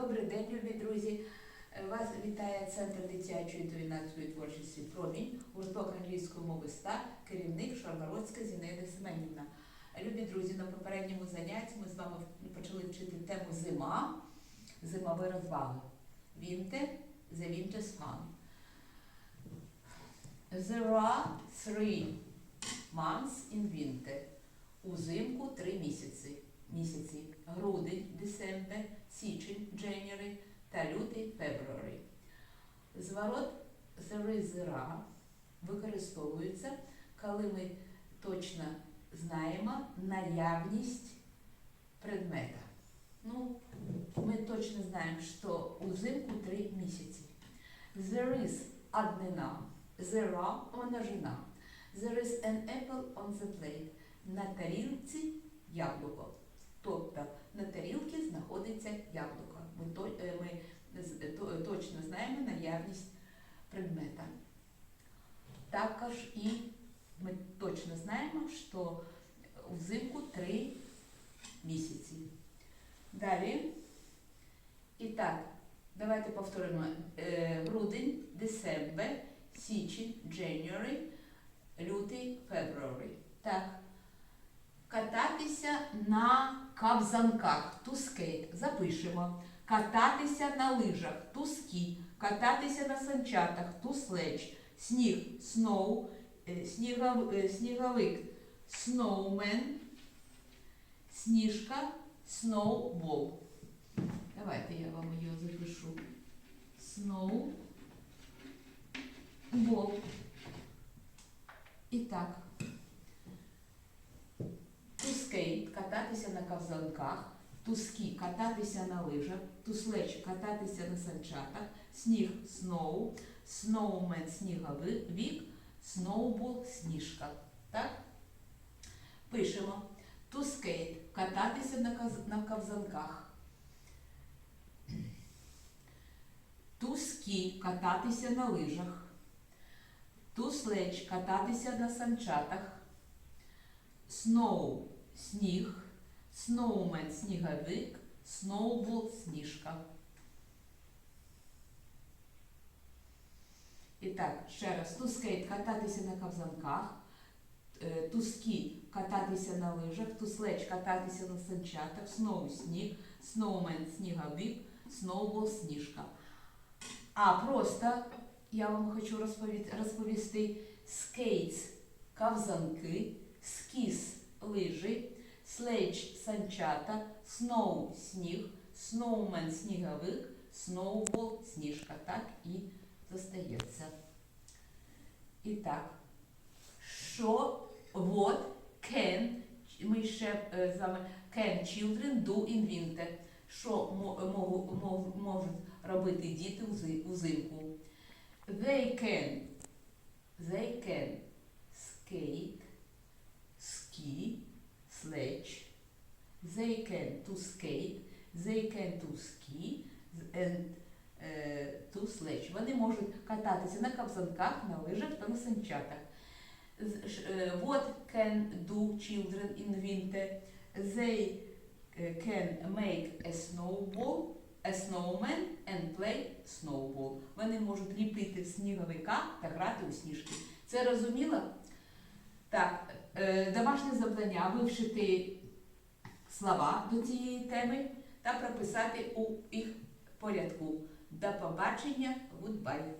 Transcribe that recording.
Добрий день, любі друзі. Е, Вас вітає Центр дитячої та юнацької творчості Промінь, гурток англійської мови ста, керівник Шаргородська Зінаїда Семенівна. Любі друзі, на попередньому занятті ми з вами почали вчити тему зима, зимові розваги. Winter, the winter's fun. There are three months in winter. Узимку три місяці. Місяці. Грудень, December, січень, та лютий, February. Зворот «there використовується, коли ми точно знаємо наявність предмета. Ну, ми точно знаємо, що узимку три місяці. There is однина. There are множина. There is an apple on the plate. На тарілці яблуко. Тобто на тарілці знаходиться яблуко. Ми, то, е, ми з- то- точно знаємо наявність предмета. Також і ми точно знаємо, що взимку три місяці. Далі. І так, давайте повторимо. Е, Грудень, December, січень, January, лютий, February. Так. Кататися на кавзанках, skate, запишемо. Кататися на лижах, ski. Кататися на санчатах, sledge. Сніг, snow, е, снігов, е, сніговик, snowman, сніжка, snowball. Давайте я вам її запишу. Snowball. І так. Skate – кататися на ковзанках, ski – кататися на лижах, sledge – кататися на санчатах, сніг – snow, snowman – сніговик, snowball – сніжка. Так? Пишемо. Skate – кататися на, ковзанках. To – кататися на лижах. Sledge – кататися на санчатах. Snow – сніг, snowman – сніговик, snowball – сніжка. І так, ще раз. Skate – кататися на ковзанках, е, ski – кататися на лижах, sledge – кататися на санчатах, snow – сніг, snowman – сніговик, snowball – сніжка. А просто я вам хочу розповісти, skates – ковзанки, скіс лижі, слейдж санчата, сноу сніг, сноумен сніговик, сноубол сніжка. Так і зостається. І так, що what can, ми ще е, can children do in winter? Що мо- мо- мо- можуть робити діти узимку? They can, they can skate, ski, sledge. They can to skate, they can to ski and е, to sledge. Вони можуть кататися на ковзанках, на лижах та на санчатах. Е, What can do children in winter? They е, can make a snowball, a snowman and play snowball. Вони можуть ліпити сніговика та грати у сніжки. Це розуміло? Так, е, домашнє завдання вивчити слова до цієї теми та прописати у їх порядку. До побачення, goodbye.